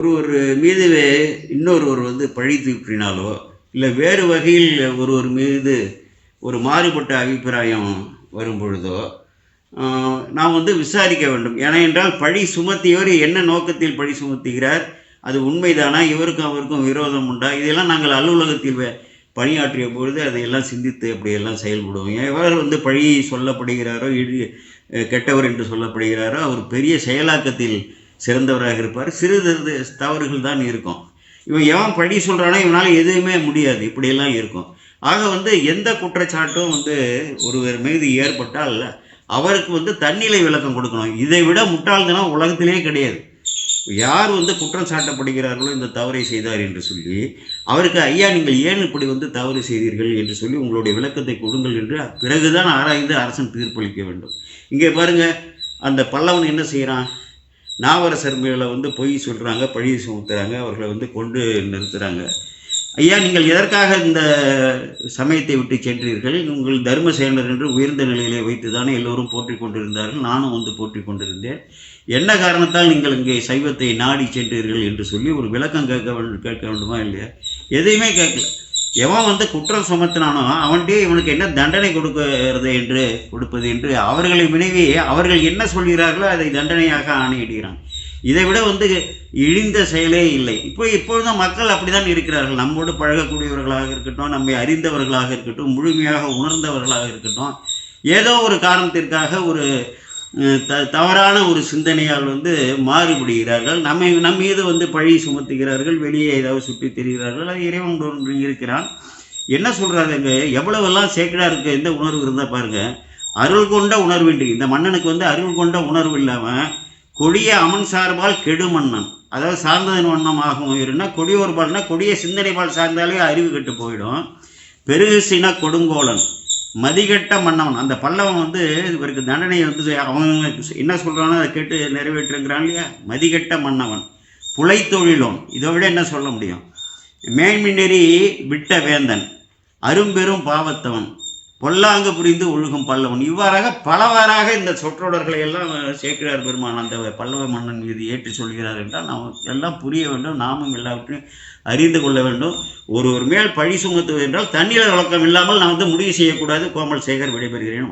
ஒருவர் மீது இன்னொருவர் வந்து பழி தூற்றினாலோ இல்லை வேறு வகையில் ஒருவர் மீது ஒரு மாறுபட்ட அபிப்பிராயம் வரும் பொழுதோ நாம் வந்து விசாரிக்க வேண்டும். ஏனென்றால் பழி சுமத்தியவர் என்ன நோக்கத்தில் பழி சுமத்துகிறார்? அது உண்மைதானா? இவருக்கும் அவருக்கும் விரோதம் உண்டா? இதெல்லாம் நாங்கள் அலுவலகத்தில் பணியாற்றிய பொழுது அதையெல்லாம் சிந்தித்து அப்படியெல்லாம் செயல்படுவோம். எவர் வந்து பழி சொல்லப்படுகிறாரோ இடி கெட்டவர் என்று சொல்லப்படுகிறாரோ அவர் பெரிய செயலாக்கத்தில் சிறந்தவராக இருப்பார். சிறு சிறு தவறுகள் தான் இருக்கும். இவன் எவன் பழி சொல்கிறானோ இவனால் எதுவுமே முடியாது. இப்படியெல்லாம் இருக்கும். ஆக வந்து எந்த குற்றச்சாட்டும் வந்து ஒருவர் மீது ஏற்பட்டால் அவருக்கு வந்து தன்னிலை விளக்கம் கொடுக்கணும். இதை விட முட்டாள்தனம் உலகத்திலேயே கிடையாது. யார் வந்து குற்றம் சாட்டப்படுகிறார்களோ இந்த தவறை செய்தார் என்று சொல்லி அவருக்கு ஐயா நீங்கள் ஏன் இப்படி வந்து தவறு செய்தீர்கள் என்று சொல்லி உங்களுடைய விளக்கத்தை கொடுங்கள் என்று பிறகுதான் ஆராய்ந்து அரசன் தீர்ப்பளிக்க வேண்டும். இங்கே பாருங்கள் அந்த பல்லவன் என்ன செய்கிறான் நாவரசர் மேலே வந்து பொய் சொல்கிறாங்க பழி சுமத்துறாங்க அவர்களை வந்து கொண்டு நிறுத்துகிறாங்க ஐயா நீங்கள் எதற்காக இந்த சமயத்தை விட்டு சென்றீர்கள்? உங்கள் தர்ம சேனர் என்று உயர்ந்த நிலையிலே வைத்து தானே எல்லோரும் போற்றிக் கொண்டிருந்தார்கள் நானும் வந்து போற்றிக் கொண்டிருந்தேன். என்ன காரணத்தால் நீங்கள் இங்கே சைவத்தை நாடி சென்றீர்கள் என்று சொல்லி ஒரு விளக்கம் கேட்க வேண்டும் கேட்க வேண்டுமா இல்லையா? எதையுமே கேட்கல. எவன் வந்து குற்றம் சுமத்தினானோ அவன்கிட்டே இவனுக்கு என்ன தண்டனை கொடுக்கிறது என்று கொடுப்பது என்று அவர்களை வினைவி அவர்கள் என்ன சொல்கிறார்களோ அதை தண்டனையாக ஆணையிடுகிறான். இதை விட வந்து இழிந்த செயலே இல்லை. இப்போ இப்பொழுதும் மக்கள் அப்படிதான் இருக்கிறார்கள். நம்மோடு பழகக்கூடியவர்களாக இருக்கட்டும் நம்மை அறிந்தவர்களாக இருக்கட்டும் முழுமையாக உணர்ந்தவர்களாக இருக்கட்டும் ஏதோ ஒரு காரணத்திற்காக ஒரு த தவறான ஒரு சிந்தனையால் வந்து மாறுபடுகிறார்கள். நம்மை நம் மீது வந்து பழி சுமத்துகிறார்கள். வெளியே ஏதாவது சுற்றி தெரிகிறார்கள். அது இறைவன் இருக்கிறான். என்ன சொல்கிறாருங்க எவ்வளவெல்லாம் சேக்கடாக இருக்க? எந்த உணர்வு இருந்தால் பாருங்கள் அருள் கொண்ட உணர்வின்றி இந்த மன்னனுக்கு வந்து அருள் கொண்ட உணர்வு இல்லாமல் கொடிய அமன் சார்பால் கெடு மன்னன். அதாவது சார்ந்ததன் வண்ணமாகும் இருந்தா கொடியோர் பால்னா கொடிய சிந்தனை பால் சார்ந்தாலே அறிவு கெட்டு போயிடும். பெருசின கொடுங்கோலன். மதிகெட்ட மன்னவன். அந்த பல்லவன் வந்து இவருக்கு தண்டனை வந்து அவன் என்ன சொல்கிறானோ அதை கேட்டு நிறைவேற்றுங்கிறான் இல்லையா? மதிகெட்ட மன்னவன். புலைத்தொழிலோன். இதை விட என்ன சொல்ல முடியும்? மேன்மின்னெறி விட்ட வேந்தன். அரும்பெரும் பாவத்தவன். பொல்லாங்கு புரிந்து ஒழுகும் பல்லவன். இவ்வாறாக பலவாறாக இந்த சொற்றொடர்களை எல்லாம் சேக்கிழார் பெருமான் அந்த பல்லவ மன்னன் மீது ஏற்றி சொல்கிறார் என்றால் நாம் எல்லாம் புரிய வேண்டும் நாமும் எல்லாவற்றையும் அறிந்து கொள்ள வேண்டும். ஒருவர் மேல் பழி சுமத்துவது என்றால் தண்ணீர் வழக்கம் இல்லாமல் நான் வந்து முடிவு செய்யக்கூடாது. கோமல் சேகர் விடைபெறுகிறேன்.